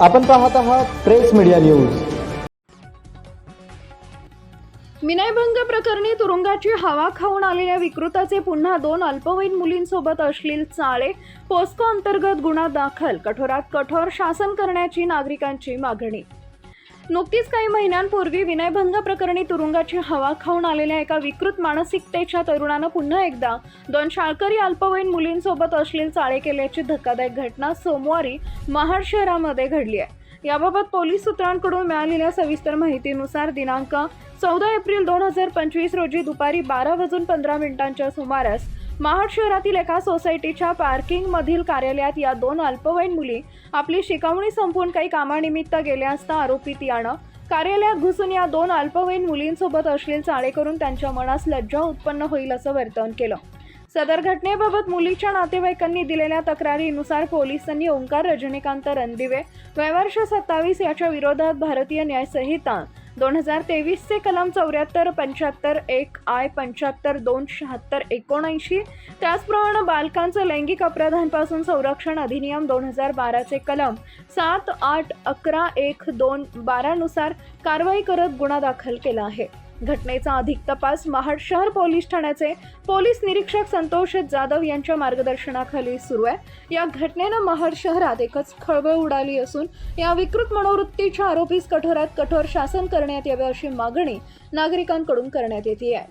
आपण पाहत आहात प्रेस मीडिया न्यूज. विनयभंग प्रकरणी तुरुंगाची हवा खाऊन आलेल्या विकृताचे पुन्हा दोन अल्पवयीन मुलींसोबत अश्लील चाळे पोस्को अंतर्गत गुन्हा दाखल. कठोरात कठोर शासन करण्याची नागरिकांची मागणी. नुकतीच काही महिन्यांपूर्वी विनयभंग प्रकरणी तुरुंगाची हवा खाऊन आलेल्या एका विकृत मानसिकतेच्या तरुणानं पुन्हा एकदा दोन शाळकरी अल्पवयीन मुलींसोबत अश्लील चाळे केल्याची धक्कादायक घटना सोमवारी महाड शहरामध्ये घडली आहे. याबाबत पोलीस सूत्रांकडून मिळालेल्या सविस्तर माहितीनुसार दिनांक चौदा एप्रिल दोन हजार पंचवीस रोजी दुपारी बारा वाजून पंधरा मिनिटांच्या सुमारास महाड शहरातील एका सोसायटीच्या पार्किंगमधील कार्यालयात या दोन अल्पवयीन मुली आपली शिकवणी संपवून काही कामानिमित्त गेल्या असता आरोपीत यानं कार्यालयात घुसून या दोन अल्पवयीन मुलींसोबत अश्लील चाळे करून त्यांच्या मनास लज्जा उत्पन्न होईल असं वर्तन केलं. सदर घटनेबाबत मुलीच्या नातेवाईकांनी दिलेल्या तक्रारीनुसार पोलिसांनी ओंकार रजनीकांत रणदिवे वयवर्ष सत्तावीस याच्या विरोधात भारतीय न्याय संहिता दोन हजार तेवीसचे कलम चौऱ्याहत्तर पंच्याहत्तर एक आय पंच्याहत्तर दोन शहात्तर एकोणऐंशी. त्याचप्रमाणे बालकांचं लैंगिक अपराधांपासून संरक्षण अधिनियम दोन हजार बाराचे कलम. सात आठ अकरा एक दोन बारानुसार कारवाई करत गुन्हा दाखल केला आहे. घटनेचा अधिक तपास महाड शहर पोलीस ठाण्याचे पोलीस निरीक्षक संतोष जाधव यांच्या मार्गदर्शनाखाली सुरू आहे. या घटनेनं महाड शहरात एकच खळबळ उडाली असून या विकृत मनोवृत्तीच्या आरोपीस कठोरात कठोर शासन करण्यात यावे अशी मागणी नागरिकांकडून करण्यात येते आहे.